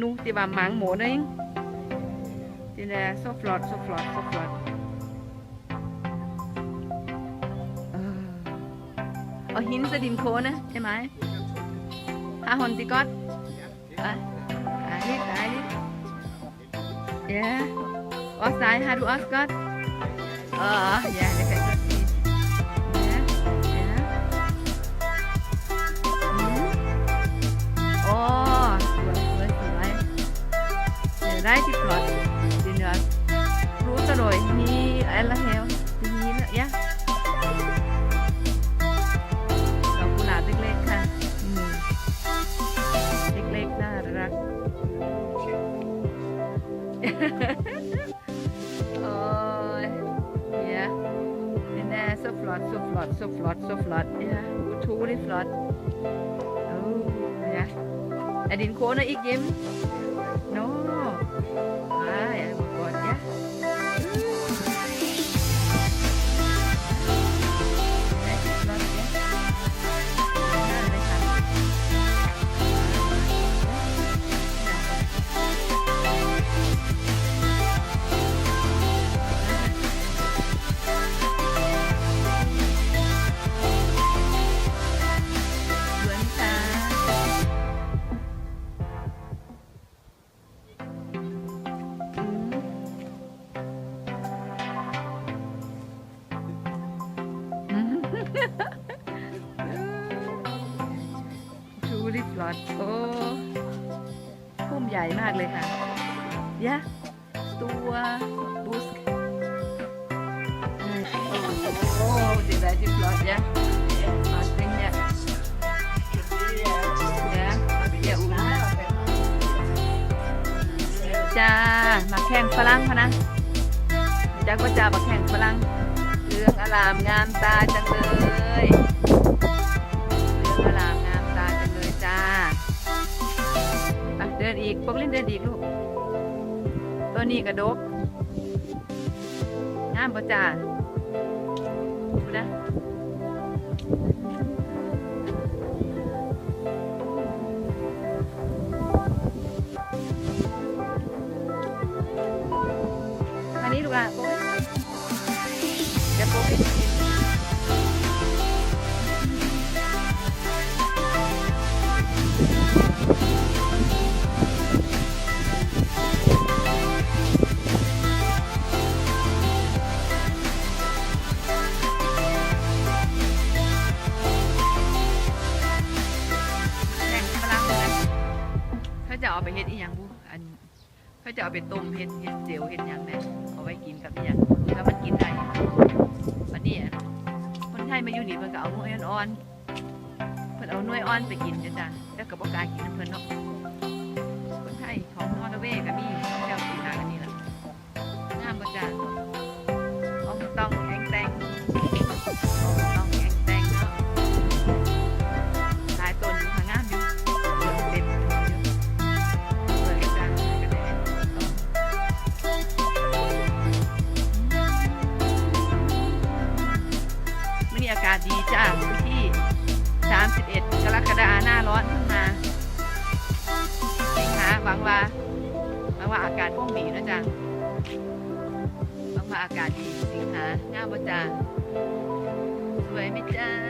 nu thì bà máng mổ đấy thì là so flot so flot so flot ờ ở hin sẽ điểm khô nè em ái ha hồn tí cót à à đi tại đi yeah os tại ha du os cót ờ yeah để phải đi yeah เดี๋ยวได้ที่ปลอดดีเนื้อรู้ตลอดมีอะไรเฮลมีเนอะยะดอกกุหลาบเล็กๆค่ะอืมเล็กๆน่ารักโอ้ยเนี่ย Den er så flot, så flot, så flot, så flot. Ja, utrolig flot. Oh, ja. Er din kone ikke hjemme? Nå. Ah, ชูริฟลอดโอ้พุ่มใหญ่มากเลยค่ะยะตัวบุสโอ้ดีใจที่ฟลอดยะมาถึงเนี่ยจ้ามาแข่งฝรั่งพะนะจ้าก็จ้ามาแข่งฝรั่งเรื่องอลามงามตาจังเลย ตัวนี้กระดกงามประจ้าดูนะอันนี้ดูอะโป๊ะเดี๋ยวโป๊ะ เขาจะเอาไปเฮ็ดอีหยังบุอันเขาจะเอาไปต้มเฮ็ดเฮ็ดเจลเฮ็ดหยังแน่เอาไว้กินกับอีหยังถ้ามันกินได้วันนี้อะคนไทยมาอยู่นี่เพิ่นก็เอาหน่วยอ่อนเพิ่นเอาหน่วยอ่อนไปกินจ้ะจ้ะแล้วก็บ่กล้ากินน้ำเพิ่นเนาะคนไทยของนอร์เวย์ก็มีากาศดีจ้าวันที่ 31 กรกฎาหน้าร้อนขึ้นมาสิงหาหวังว่าหวังว่าอากาศคงดีนะจ๊ะหวังว่าอากาศดีสิงหางามบ่จ้าสวยไหมจ้าสวยไหมจ้า